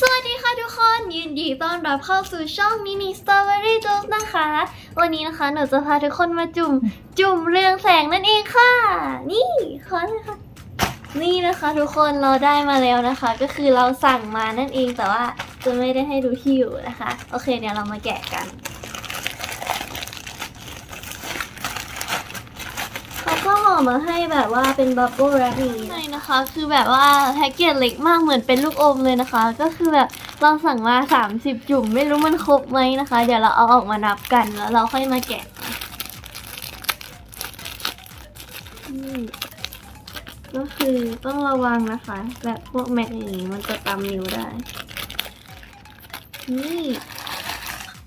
สวัสดีค่ะทุกคน ยินดีต้อนรับเข้าสู่ช่องมินิสตรอเบอรี่จูสนะคะ วันนี้นะคะหนูจะพาทุกคนมาจุ่ม จุ่มเรืองแสงนั่นเองค่ะ นี่ขอเลยค่ะ นี่นะคะทุกคนเราได้มาแล้วนะคะ ก็คือเราสั่งมานั่นเองแต่ว่าจะไม่ได้ให้ดูที่อยู่นะคะ โอเคเดี๋ยวเรามาแกะกัน เขาก็ห่ อมาให้แบบว่าเป็นบับเบิ้ลแรปนี้ใช่นะคะ คือแบบว่าแพ็กเกจเล็กมากเหมือนเป็นลูกอมเลยนะคะ ก็คือแบบเราสั่งมา 30 จุ่มไม่รู้มันครบไหมนะคะ เดี๋ยวเราเอาออกมานับกันแล้วเราค่อยมาแกะนี่ก็คือต้องระวังนะคะ แบบพวกแม็กอย่างนี้มันจะตำนิ้วได้ นี่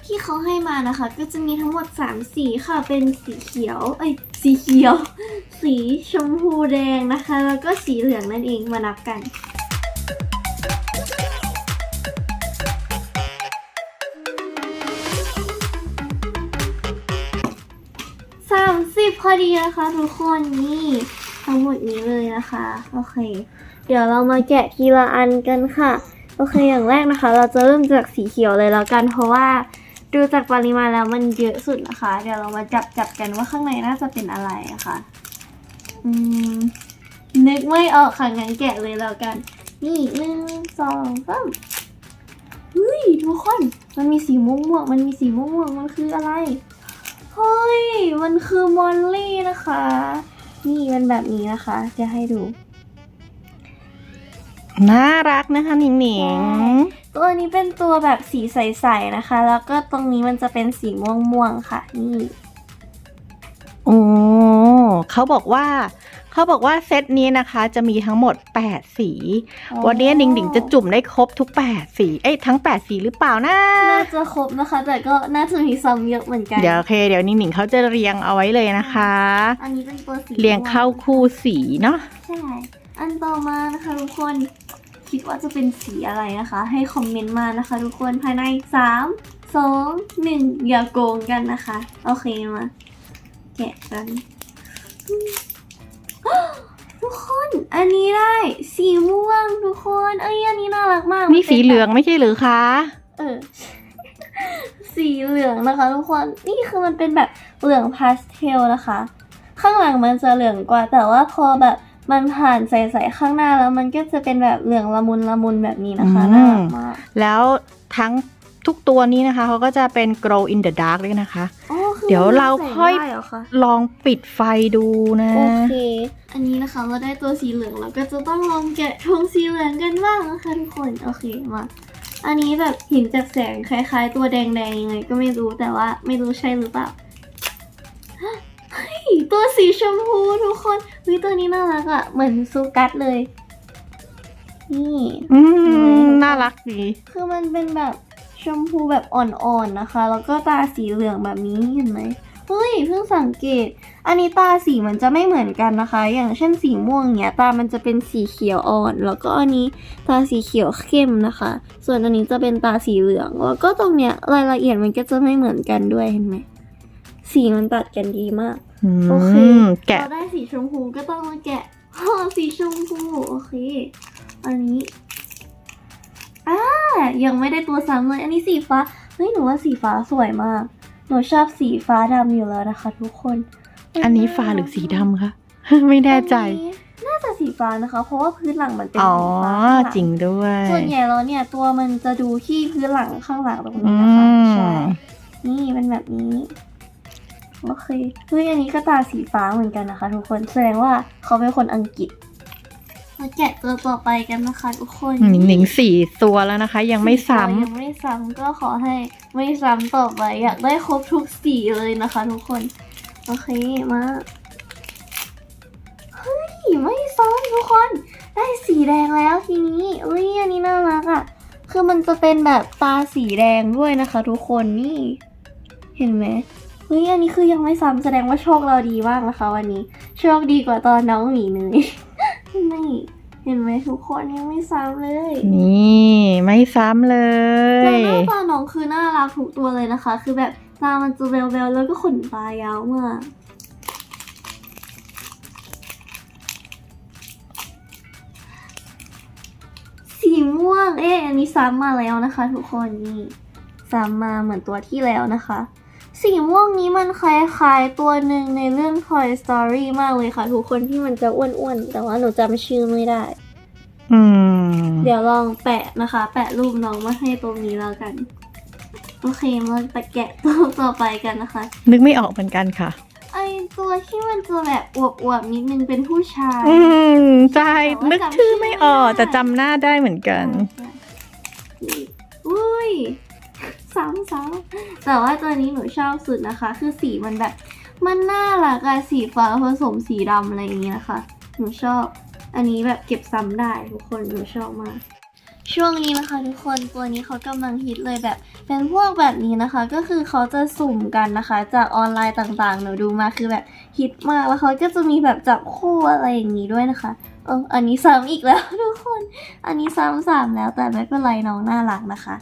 ที่เขาให้มานะคะ ก็จะมีทั้งหมด3สีค่ะ เป็นสีเขียว เอ้ย สีเขียว สีชมพูแดงนะคะ แล้วก็สีเหลืองนั่นเองมานับกัน สามสิบพอดีนะคะทุกคนนี่ ทั้งหมดนี้เลยนะคะ โอเค เดี๋ยวเรามาแกะทีละอันกันค่ะ โอเคอย่างแรกนะคะ เราจะเริ่มจากสีเขียวเลยแล้วกันเพราะว่า ดูจากปริมาณแล้วมันเยอะสุดนะคะ เดี๋ยวเรามาจับจับกันว่าข้างในน่าจะเป็นอะไรอะคะ่ะอืม นึกไม่ออกค่ะงั้นแกะเลยแล้วกัน นี่หนึ่งสองสามเฮ้ยทุกคนมันมีสีม่วงๆมันมีสีม่วงๆมันคืออะไร เฮ้ย มันคือมอลลี่นะคะ นี่มันแบบนี้นะคะ จะให้ดู น่ารักนะคะหนิงหนิง ตัวนี้เป็นตัวแบบสีใสๆนะคะ แล้วก็ตรงนี้มันจะเป็นสีม่วงๆค่ะ นี่โอ้เขาบอกว่าเขาบอกว่าเซตนี้นะคะจะมีทั้งหมด 8 สี วันนี้หนิงหนิงจะจุ่มได้ครบทุก 8 สีเอ้ยทั้ง 8 สีหรือเปล่านะน่าจะครบนะคะ แต่ก็น่าจะมีซ้ำเยอะเหมือนกันเดี๋ยวโอเค เดี๋ยวหนิงหนิงเขาจะเรียงเอาไว้เลยนะคะ อันนี้เป็นตัวสีเรียงเข้าคู่สีเนาะใช่อันต่อมานะคะทุกคน คิดว่าจะเป็นสีอะไรนะคะ ให้คอมเมนต์มานะคะ ทุกคนภายใน 3 2 1 อย่าโกงกันนะคะ โอเคมาแกะกันทุกคนอันนี้ได้ สีม่วงทุกคนเอ้ยอันนี้น่ารักมากนี่สีเหลืองไม่ใช่หรือคะเออสีเหลืองนะคะ ทุกคนนี่คือมันเป็นแบบเหลืองพาสเทลนะคะ ข้างหลังมันจะเหลืองกว่าแต่ว่าพอแบบ มันผ่านใสๆข้างหน้าแล้วมันก็จะเป็นแบบเหลืองละมุนละมุนแบบนี้นะคะอืมน่ารักมากแล้วทั้งทุกตัวนี้นะคะเขาก็จะเป็น glow in the dark ด้วยนะคะอ๋อคือเดี๋ยวเราค่อยใส่ได้เหรอคะลองปิดไฟดูนะ โอเค อันนี้นะคะเราได้ตัวสีเหลืองแล้วก็จะต้องลองแกะทงสีเหลืองกันบ้างนะคะทุกคน โอเคมา อันนี้แบบเห็นจากแสงคล้าย ๆ ตัวแดงๆยังไงก็ไม่รู้แต่ว่าไม่รู้ใช่หรือเปล่าเฮ้ย ตัวสีชมพูทุกคนเฮ้ยตัวนี้น่ารักอะ่ะเหมือนซูกัสเลย นี่ อืมน่ารักดีคือมันเป็นแบบชมพูแบบอ่อนๆนะคะ แล้วก็ตาสีเหลืองแบบนี้เห็นไหมเฮ้ยเพิ่งสังเกต อันนี้ตาสีมันจะไม่เหมือนกันนะคะ อย่างเช่นสีม่วงเนี้ยตามันจะเป็นสีเขียวอ่อน แล้วก็อันนี้ตาสีเขียวเข้มนะคะ ส่วนอันนี้จะเป็นตาสีเหลือง แล้วก็ตรงเนี้ยรายละเอียดมันก็จะไม่เหมือนกันด้วยเห็นไหมสีมันตัดกันดีมากอื โอเคมแกะเราได้สีชมพูก็ต้องมาแกะห่อสีชมพูโอเค อันนี้อ่ายังไม่ได้ตัวซ้ำเลย อันนี้สีฟ้า เฮ้ยหนูว่าสีฟ้าสวยมาก หนูชอบสีฟ้าดำอยู่แล้วนะคะ ทุกคน อันนี้ฟ้าหรือสีดำคะ ไม่แน่ใจอันนี้น่าจะสีฟ้านะคะ เพราะว่าพื้นหลังมันเป็นอ๋อสีฟ้าจริงด้วย ส่วนใหญ่แล้วเนี่ย ตัวมันจะดูที่พื้นหลังข้างหลังตรงอืนี้นะคะมใช่ นี่เป็นแบบนี้ โอเคเฮ้ยอันนี้ก็ตาสีฟ้าเหมือนกันนะคะ ทุกคนแสดงว่าเขาเป็นคนอังกฤษมาแกะตัวต่อไปกันนะคะทุกคนหนิงหนิงสี่ตัวแล้วนะคะ ยังไม่ซ้ยังไม่ซ้ำก็ขอให้ไม่ซ้ำต่อไปอยากได้ครบทุกสีเลยนะคะ ทุกคนโอเคมาเฮ้ยไม่ซ้ำทุกคน ได้สีแดงแล้วทีนี้เอ้ยอันนี้น่ารักอะ่ะคือมันจะเป็นแบบตาสีแดงด้วยนะคะ ทุกคนนี่ เห็นไหม เฮ้ยอันนี้คือยังไม่ซ้ำแสดงว่าโชคเราดีมากนะคะวันนี้ โชคดีกว่าตอนน้องหมีเนยนี่เห็นไหมทุกคนยังไม่ซ้ำเลยำนี่ไม่ซ้ำเลแล้วยหน้าตาน้องคือน่ารักทุกตัวเลยนะคะ คือแบบตามันจะแววๆแล้วก็ขนตายาวมากสีม่วงเอ๊ะอันนี้ซ้ำมาแล้วนะคะ ทุกคนนี่ซ้ำมาเหมือนตัวที่แล้วนะคะ สีม่วงนี้มันคล้ายๆตัวหนึ่งในเรื่อง Toy Story มากเลยค่ะ ทุกคนที่มันจะอ้วนๆ แต่ว่าหนูจำชื่อไม่ได้ อืม เดี๋ยวลองแปะนะคะ แปะรูปน้องมาให้ตรงนี้แล้วกัน โอเคมาตะแกะตัวต่อไปกันนะคะ นึกไม่ออกเหมือนกันค่ะ ไอตัวที่มันจะแบบอวบๆนิดนึงเป็นผู้ชาย อืม ใช่แต่ว่านึกชื่อไม่ออกจำชื่อไม่ได้แต่จำหน้าได้เหมือนกันนี่อุ้ย ซ้ำซ้ำแต่ว่าตัวนี้หนูชอบสุดนะคะ คือสีมันแบบมันน่ารักอะสีฟ้าผสมสีดำอะไรอย่างเงี้ยนะคะ หนูชอบ อันนี้แบบเก็บซ้ำได้ทุกคนหนูชอบมากช่วงนี้นะคะทุกคนตัวนี้เขากำลังฮิตเลยแบบ เป็นพวกแบบนี้นะคะ ก็คือเขาจะสุ่มกันนะคะ จากออนไลน์ต่างๆหนูดูมาคือแบบฮิตมากแล้วเขาก็จะมีแบบจับคู่อะไรอย่างนี้ด้วยนะคะเอออันนี้ซ้ำอีกแล้วทุกคน อันนี้ซ้ำสามแล้วแต่ไม่เป็นไรน้องน่ารักนะคะ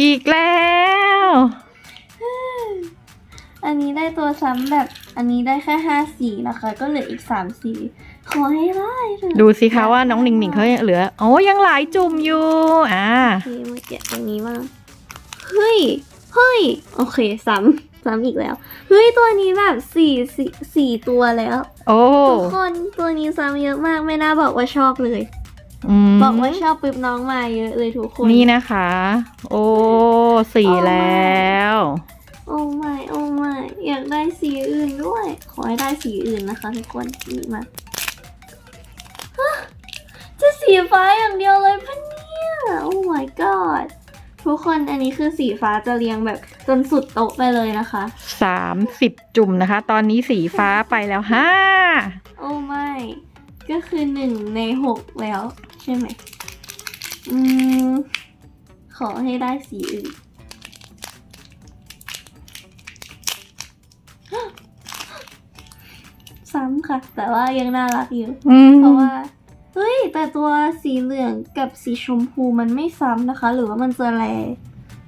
อีกแล้ว อันนี้ได้ตัวซ้ำแบบ อันนี้ได้แค่ห้าสีนะคะ ก็เหลืออีกสามสีขอให้ได้เถอะดูสิคะว่าน้องหนิงหนิงเขายังเหลือโอ้ยังหลายจุ่มอยู่ อ่าโอเคมาแกะตรงนี้บ้างเฮ้ยเฮ้ยโอเคซ้ำซ้ำอีกแล้วเฮ้ยตัวนี้แบบสี่สี่สี่ตัวแล้ว โอ้ทุกคนตัวนี้ซ้ำเยอะมากไม่น่าบอกว่าชอบเลยอืม บอกว่าชอบปุ๊บน้องมาเยอะเลยทุกคนนี่นะคะ โอ้สี่แล้ว โอ้ไม่โอ้ไม่อยากได้สีอื่นด้วย ขอให้ได้สีอื่นนะคะทุกคนนี่มาฮะจะสีฟ้าอย่างเดียวเลยปะเนี่ยโอ้ my god ทุกคนอันนี้คือสีฟ้าจะเรียงแบบจนสุดโต๊ะไปเลยนะคะสามสิบจุ่มนะคะ ตอนนี้สีฟ้าไปแล้วห้าโอ้ไม่ก็คือหนึ่งในหกแล้ว ใช่ไหม อืม ขอให้ได้สีอื่นซ้ำค่ะ แต่ว่ายังน่ารักอยู่ อืมเพราะว่า เฮ้ย แต่ตัวสีเหลืองกับสีชมพูมันไม่ซ้ำนะคะ หรือว่ามันจะแรง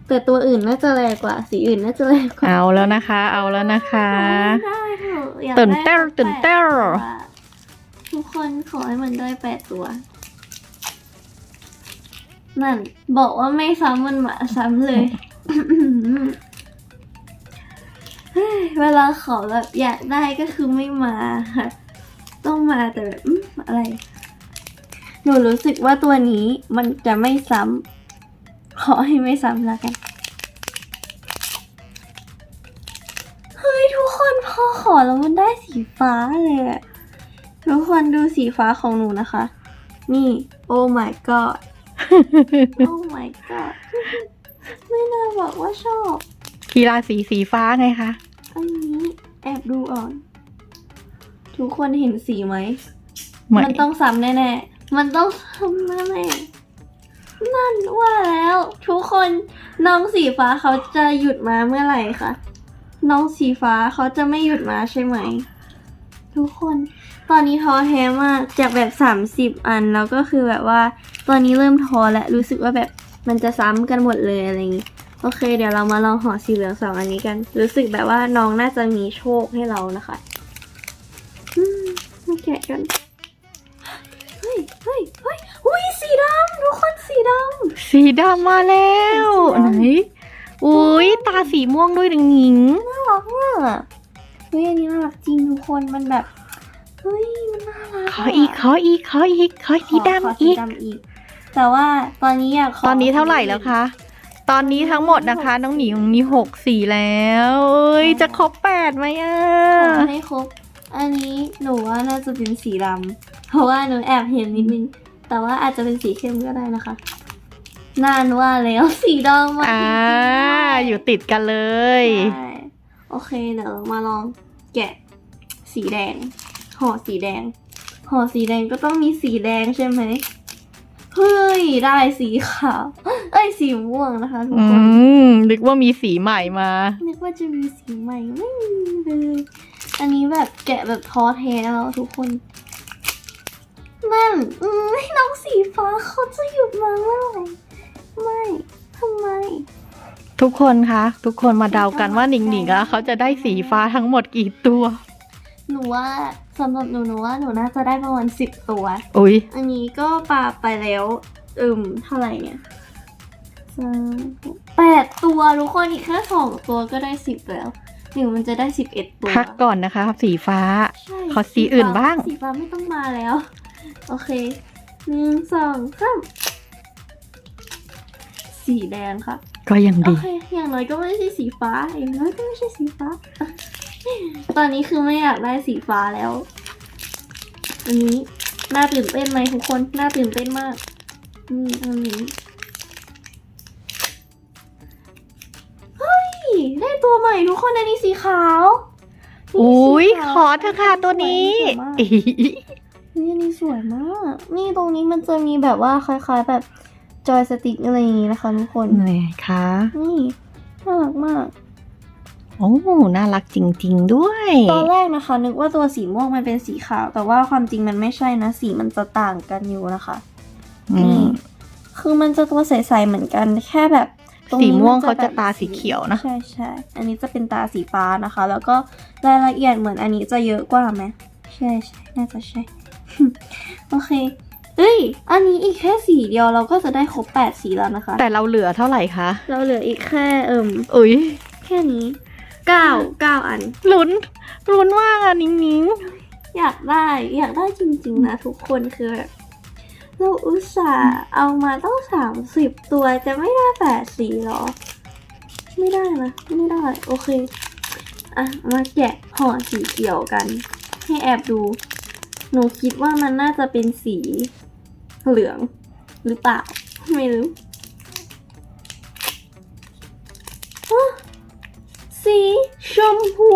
แต่ตัวอื่นน่าจะแรงกว่า สีอื่นน่าจะแรงกว่าเอาแล้วนะคะ เอาแล้วนะคะขอให้ได้เถอะอยากตื่นได้เต้นสักตื่นเต้น แปดตัวทุกคนขอให้มันได้แปดตัว นั่น บอกว่าไม่ซ้ำมันหมาซ้ำเลยเฮ้ยเวลาขอแบบอยากได้ก็คือไม่มาค่ะ ต้องมาแต่แบบอืมอะไร หนูรู้สึกว่าตัวนี้มันจะไม่ซ้ำขอให้ไม่ซ้ำแล้วกันเฮ้ยทุกคนพอขอแล้วมันได้สีฟ้าเลยอะทุกคนดูสีฟ้าของหนูนะคะ นี่ โอ้ my god โอ้ my god ไม่น่าบอกว่าชอบกีฬาสีสีฟ้าไงคะ อันนี้แอบดูอ่อน ทุกคนเห็นสีไหม ไม่ มันต้องซ้ำแน่ๆ มันต้องซ้ำแน่ๆนั่นว่าแล้ว ทุกคนน้องสีฟ้าเขาจะหยุดมาเมื่อไหร่คะ น้องสีฟ้าเขาจะไม่หยุดมาใช่ไหม ทุกคน ตอนนี้ท้อแท้มากจากแบบ 30 อันแล้วก็คือแบบว่า ตอนนี้เริ่มท้อและรู้สึกว่าแบบมันจะซ้ำกันหมดเลยอะไรอย่างนี้โอเค เดี๋ยวเรามาลองห่อสีเหลืองสองอันนี้กัน รู้สึกแบบว่าน้องน่าจะมีโชคให้เรานะคะอืมมาแกะกัน เฮ้ยเฮ้ยเฮ้ยอุ้ยสีดำทุกคนสีดสีดำมาแล้วสีดำไหนอุ้ยตาสีม่วงด้วยหนิงหนิงำน่ารักมากอะเฮ้ยอันนี้น่ารักจริงทุกคนมันแบบ เฮ้ยมันน่ารักะขออีกขออีกขออีกขอสีขอดำขอีกดำอีก แต่ว่าตอนนี้อยากขตอนนี้เท่าไหร่แล้วคะ ตอนนี้ทั้งหมดนะคะ น้องหนิงมีหกสีแล้วเอ้ยจะครบแปดไหมอะขอให้ครบอันนี้หนูว่าน่าจะเป็นสีดำเพราะว่าหนูแอบเห็นนิดนึง แต่ว่าอาจจะเป็นสีเข้มก็ได้นะคะนานว่าแล้วสีดำมาอ่าจริงๆด้วยอยู่ติดกันเลยใช่โอเคเดี๋ยวเรามาลองแกะสีแดง ห่อสีแดง ห่อสีแดงก็ต้องมีสีแดงใช่ไหมเฮ้ย ได้สีขาว เอ้ยสีม่วงนะคะทุกอืคน มนึกว่ามีสีใหม่มา นึกว่าจะมีสีใหม่ไม่มีเลย อันนี้แบบแกะแบบท้อแท้แล้วทุกคน นั่นอืมให้น้องสีฟ้าเขาจะหยุดมาเมื่อไหร่ไม่ทำไม ทุกคนคะ ทุกคนมาเดากันว่าหนิงหนิงอะเขาจะได้สีฟ้าทั้งหมดกี่ตัว หนูว่าสำหรับหนูหนูว่าหนูน่าจะได้ประมาณสิบตัว อุ้ยอันนี้ก็ปาไปแล้วอืมเท่าไหร่เนี่ยสามหกแปดตัวทุกคนอีกแค่สองตัวก็ได้สิบแล้วหรือมันจะได้สิบเอ็ดตัวพักก่อนนะคะสีฟ้า ใช่ขอสีอื่นบ้าง สีฟ้าไม่ต้องมาแล้ว โอเคหนึ่งสองสามสีแดงค่ะ ก็ยังโอดีเค อย่างน้อยก็ไม่ใช่สีฟ้า อย่างน้อยก็ไม่ใช่สีฟ้า ตอนนี้คือไม่อยากได้สีฟ้าแล้ว อันนี้น่าตื่นเต้นไหมทุกคน น่าตื่นเต้นมากอืมอันนี้เฮ้ย ได้ตัวใหม่ทุกคนอันนี้สีขาวนี่อุ้ยสีขขาวอเถอะค่ะตัวนี้สวยมากนี่อันนี้สวยมาก นี่ตรงนี้มันจะมีแบบว่าคล้ายๆแบบจอยสติ๊กอะไรอย่างนี้นะคะทุกคน ไหนคะ นี่น่ารักมาก โอ้น่ารักจริง ๆ ด้วย ตอนแรกนะคะ นึกว่าตัวสีม่วงมันเป็นสีขาว แต่ว่าความจริงมันไม่ใช่นะ สีมันจะต่างกันอยู่นะคะอืมคือมันจะตัวใสๆเหมือนกันแค่แบบตรงสีนี้ม่วงนเขาจะแบบตาสีเขียวนะ ใช่ใช่ อันนี้จะเป็นตาสีฟ้านะคะ แล้วก็รายละเอียดเหมือนอันนี้จะเยอะกว่าไหม ใช่ใช่น่าจะใช่ โอเค เอ้ย อันนี้อีกแค่สีเดียวเราก็จะได้ครบแปดสีแล้วนะคะ แต่เราเหลือเท่าไหร่คะ เราเหลืออีกแค่เอิ่มอุ้ยแค่นี้ เก้าเก้าอัน ลุ้นลุ้นมากอะนิ้งนิ้งอยากได้อยากได้จริงๆนะทุกคนคือแบบเราอุตส่าห์เอามาต้องสามสิบตัวจะไม่ได้แปดสีหรอ ไม่ได้นะไม่ได้ โอเค อะ มาแกะห่อสีเขียวกัน ให้แอบดู หนูคิดว่ามันน่าจะเป็นสีเหลืองหรือเปล่า ไม่รู้ สีชมพู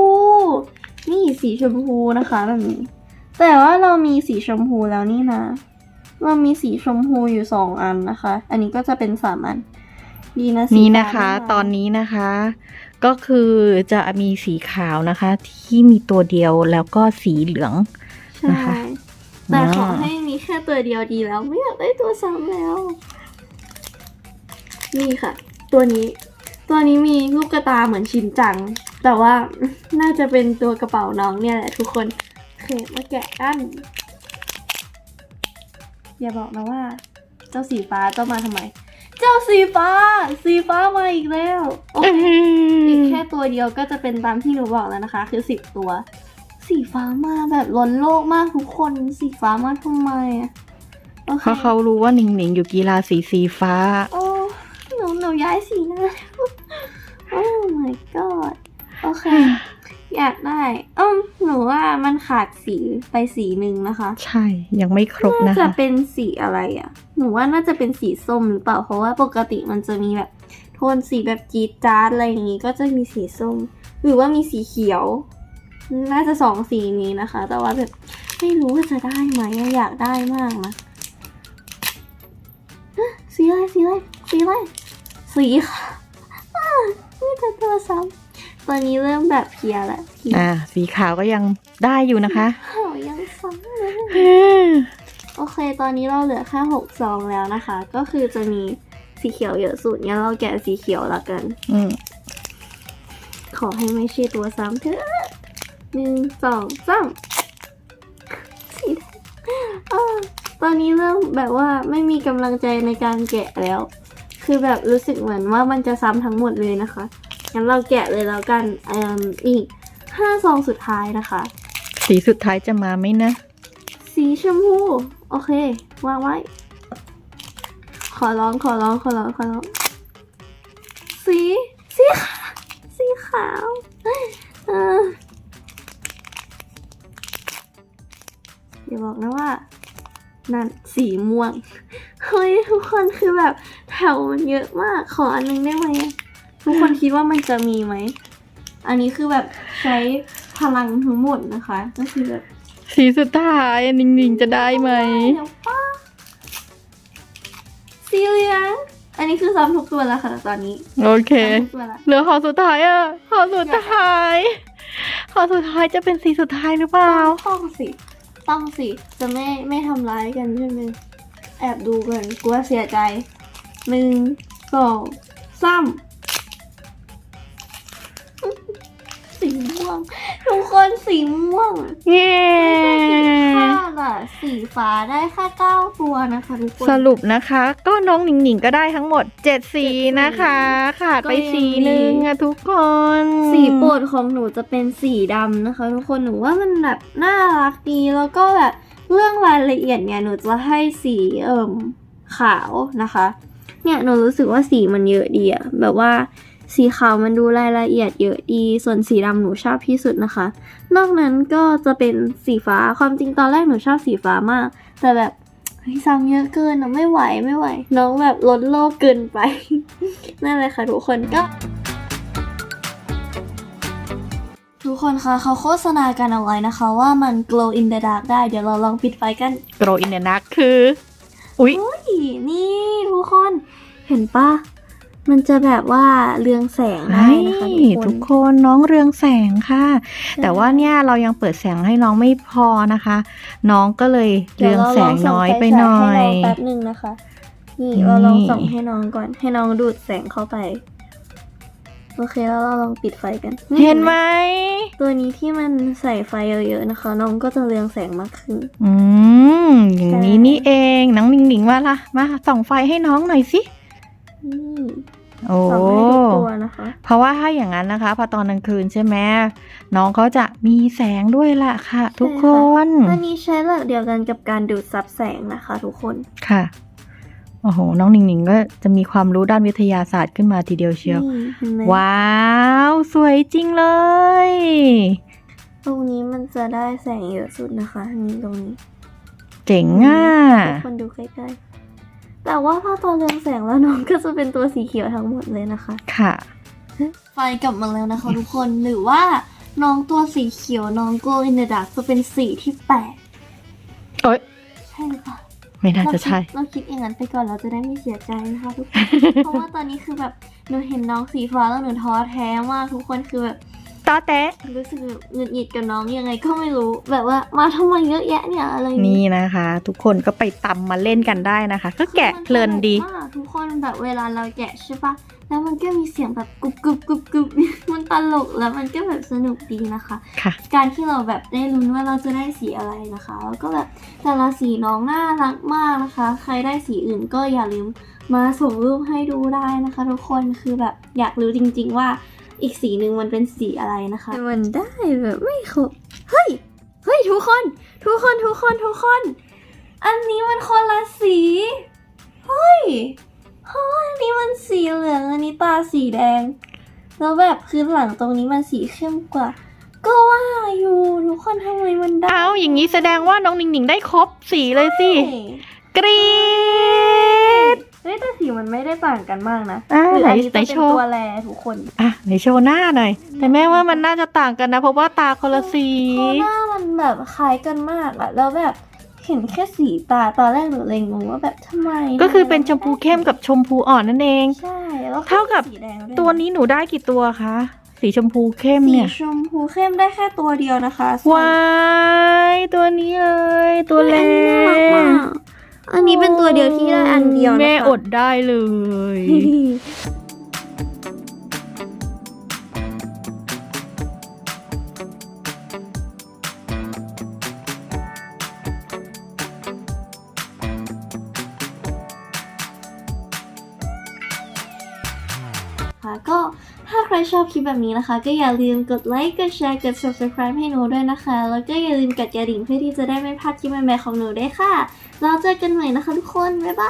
นี่สีชมพูนะคะแบบนี้ แต่ว่าเรามีสีชมพูแล้วนี่นะ เรามีสีชมพูอยู่สองอันนะคะ อันนี้ก็จะเป็นสามอัน ดีนะสีนี่นะคะฟ้าไม่มาตอนนี้นะคะ ก็คือจะมีสีขาวนะคะ ที่มีตัวเดียวแล้วก็สีเหลืองใช่นะคะแต่ขออ่าให้มีแค่ตัวเดียวดีแล้ว ไม่อยากได้ตัวซ้ำแล้ว นี่ค่ะ ตัวนี้ ตัวนี้มีลูกกระตาเหมือนชินจัง แต่ว่าน่าจะเป็นตัวกระเป๋าน้องเนี่ยแหละทุกคนโอเคมาแกะกันอย่าบอกนะว่า เจ้าสีฟ้าจะมาทำไม เจ้าสีฟ้า สีฟ้ามาอีกแล้วโอเคอีกแค่ตัวเดียวก็จะเป็นตามที่หนูบอกแล้วนะคะ คือสิบตัว สีฟ้ามาแบบล้นโลกมากทุกคนสีฟ้ามาทำไมอะโอเคเพราะเขารู้ว่าหนิงหนิงอยู่กีฬาสีสีฟ้า โอ้หนูหนูย้ายสีหน้าโอ้ my god โอเค อยากได้อืมหนูว่ามันขาดสีไปสีหนึ่งนะคะ ใช่ ยังไม่ครบน่านะจะคะเป็นสีอะไรอะ่ะ หนูว่าน่าจะเป็นสีส้มหรือเปล่า เพราะว่าปกติมันจะมีแบบ โทนสีแบบจี๊ดจ๊าดอะไรอย่างงี้ก็จะมีสีส้ม หรือว่ามีสีเขียว น่าจะสองสีนี้นะคะ แต่ว่าแบบไม่รู้ว่าจะได้ไหมอะอยากได้มากนะฮะสีอะไรสีอะไรสีอะไรสีค่ะ อ้านี่จะตัวซ้ำตอนนี้เริ่มแบบเพลียแล้วเพลียอ่าสีขาวก็ยังได้อยู่นะคะข่าวยังซ้ำเลยอืมโอเค ตอนนี้เราเหลือแค่หกซองแล้วนะคะ ก็คือจะมีสีเขียวเยอะสุดงั้นเราแกะสีเขียวละกัน อืมขอให้ไม่ใช่ตัวซ้ำเถอะหนึ่งสองสามสีแดงอ้าวตอนนี้เริ่มแบบว่าไม่มีกำลังใจในการแกะแล้ว คือแบบรู้สึกเหมือนว่ามันจะซ้ำทั้งหมดเลยนะคะ งั้นเราแกะเลยแล้วกันอืมอีกห้าซองสุดท้ายนะคะ สีสุดท้ายจะมาไหมนะ สีชมพู โอเควางไว้ ขอร้องขอร้องขอร้องขอร้อง สี สีขาวสีขาวเอออย่าบอกนะว่า นั่นสีม่วง เฮ้ย ทุกคนคือแบบแถวมันเยอะมาก ขออันนึงได้ไหมอะทุกคนคิดว่ามันจะมีไหม อันนี้คือแบบใช้พลังทั้งหมดนะคะ ก็คือแบบสีสุดท้ายหนิงหนิงจะได้ไหมเดี๋ยวป้าสีเหลืองอันนี้คือซ้ำทุกตัวแล้วค่ะตอนนี้ โอเคซ้ำทุกตัวแล้วเหลือห่อสุดท้ายอะห่อสุดท้ายห่อสุดท้ายจะเป็นสีสุดท้ายหรือเปล่าต้องสิ ต้องสิ จะไม่ไม่ทำร้ายกันใช่ไหมแอบดูกันกลัวเสียใจหนึ่งสองสามสีม่วง ทุกคนสีม่วง เย้ ค่าล่ะสีฟ้าได้แค่เก้าตัวนะคะทุกคน สรุปนะคะ ก็น้องหนิงหนิงก็ได้ทั้งหมดเจ็ดสีนะคะ ขาดไปก็ยังสีหนึ่งอะทุกคน สีโปรดของหนูจะเป็นสีดำนะคะ ทุกคนหนูว่ามันแบบน่ารักดีแล้วก็แบบเรื่องรายละเอียดเนี่ยหนูจะให้สีเอิ่มขาวนะคะ เนี่ยหนูรู้สึกว่าสีมันเยอะดีอะแบบว่า สีขาวมันดูรายละเอียดเยอะดี ส่วนสีดำหนูชอบที่สุดนะคะ นอกนั้นก็จะเป็นสีฟ้า ความจริงตอนแรกหนูชอบสีฟ้ามาก แต่แบบเฮ้ยซ้ำเยอะเกินอะไม่ไหวไม่ไหว น้องแบบล้นโลกเกินไป นั่นเลยค่ะทุกคนก็ทุกคนคะเขาโฆษณากันเอาไว้นะคะ ว่ามัน glow in the dark ได้เดี๋ยวเราลองปิดไฟกันโกรอินเดนักคือ อุ๊ยนี่นี่ ทุกคน เห็นปะ มันจะแบบว่าเรืองแสงได้นะคะนี่ทุทุกกคคนนน้องเรืองแสงค่ะ แต่ว่าเนี่ยเรายังเปิดแสงให้น้องไม่พอนะคะ น้องก็เลยเรืองแสงน้อยไปหน่อให้ยน้องแป๊บหนึ่งนะคะนี่นี่เราลองส่องให้น้องก่อน ให้น้องดูดแสงเข้าไป โอเคแล้วเราลองปิดไฟกัน เห็นไหมตัวนี้ที่มันใส่ไฟเยอะๆนะคะ น้องก็จะเรืองแสงมากขึ้น อืมอย่างนี้นี่เองน้องหนิงหนิงมาละมาส่องไฟให้น้องหน่อยสิ นี่ โอ้ส่องให้ทุกตัวนะคะ เพราะว่าถ้าอย่างนั้นนะคะ พอตอนกลางคืนใช่ไหมน้องเขาจะมีแสงด้วยล่ะค่ะ ทุกคนอันนี้ใช้หลักเดียวกันกับการดูดซับแสงนะคะ ทุกคนค่ะโอ้โห น้องหนิงหนิงก็จะมีความรู้ด้านวิทยาศาสตร์ขึ้นมาทีเดียวเชียวนี่เห็นไหมว้าว สวยจริงเลย ตรงนี้มันจะได้แสงเยอะสุดนะคะ นี่ตรงนี้ เจ๋งอะทุกคนดูใกล้ๆ แต่ว่าพอตอนเรืองแสงแล้วน้องก็จะเป็นตัวสีเขียวทั้งหมดเลยนะคะ ค่ะ ไฟกลับมาแล้วนะคะทุกคนหรือว่าน้องตัวสีเขียวน้อง glow in the dark จะเป็นสีที่แปดเอ้ยใช่หรือเปล่าไม่น่าจะใช่เราคิดเราคิดอย่างนั้นไปก่อนเราจะได้ไม่เสียใจนะคะทุกคนเพราะว่าตอนนี้คือแบบหนูเห็นน้องสีฟ้าแล้วหนูท้อแท้มากทุกคนคือแบบ ตาแตะรู้สึกแบบหงุดหงิดกับน้องยังไงก็ไม่รู้แบบว่ามาทำไมเยอะแยะเนี่ยอะไรอย่างนี่งี้นะคะ ทุกคนก็ไปตำมาเล่นกันได้นะคะ ก็แกะเพลินดีคือมันสนุกมากทุกคนแบบเวลาเราแกะใช่ปะแล้วมันก็มีเสียงแบบกรุบกรุบกรุบกรุบ มันตลกแล้วมันก็แบบสนุกดีนะคะ ค่ะ การที่เราแบบได้ลุ้นว่าเราจะได้สีอะไรนะคะ แล้วก็แบบแต่ละสีน้องน่ารักมากนะคะ ใครได้สีอื่นก็อย่าลืมมาส่งรูปให้ดูได้นะคะ ทุกคนคือแบบอยากรู้จริง ๆ ว่า อีกสีหนึ่งมันเป็นสีอะไรนะคะ มันได้แบบไม่ครบเฮ้ย เฮ้ยทุกคน ทุกคนทุกคนทุกคน อันนี้มันคนละสี เฮ้ยเพราะว่าอันนี้มันสีเหลือง อันนี้ตาสีแดง แล้วแบบคือหลังตรงนี้มันสีเข้มกว่า ก็ว่าอยู่ทุกคนทำไมมันได้เอาอย่างนี้แสดงว่าน้องหนิงหนิงได้ครบสีเลยสิ กรี๊ดเฮ้ยแต่สีมันไม่ได้ต่างกันมากนะอ่าหรือไหนอันนี้ไหนจะเป็นโชว์ตัวแลทุกคนอะไหนโชว์หน้าหน่อย แต่แม่ว่ามันน่าจะต่างกันนะ เพราะว่าตาคนละสีเพราะหน้ามันแบบคล้ายกันมากอะแล้วแบบเห็นแค่สีตาตอนแรกหนูเลยงงว่าแบบทำไม ก็คือเป็นชมพูเข้มกับชมพูอ่อนนั่นเอง ใช่ แล้วเท่ากับสีแดงด้วยะตัวนี้หนูได้กี่ตัวคะ สีชมพูเข้มสีเนี่ยชมพูเข้มได้แค่ตัวเดียวนะคะส่นว้าย ตัวนี้เลย ตัวเล็อันนี้น่ารักมากก อันนี้เป็นตัวเดียวที่ได้อันเดียวนะคะ แม่อดได้เลย รชอบคลิปแบบนี้นะคะ ก็อย่าลืมกดไลค์ กดแชร์ กด subscribe ให้หนูด้วยนะคะ แล้วก็อย่าลืมกดกระดิ่งเพื่อที่จะได้ไม่พลาดคลิปใหม่ๆของหนูด้วยค่ะ เราเจอกันใหม่นะคะทุกคน บ๊ายบาย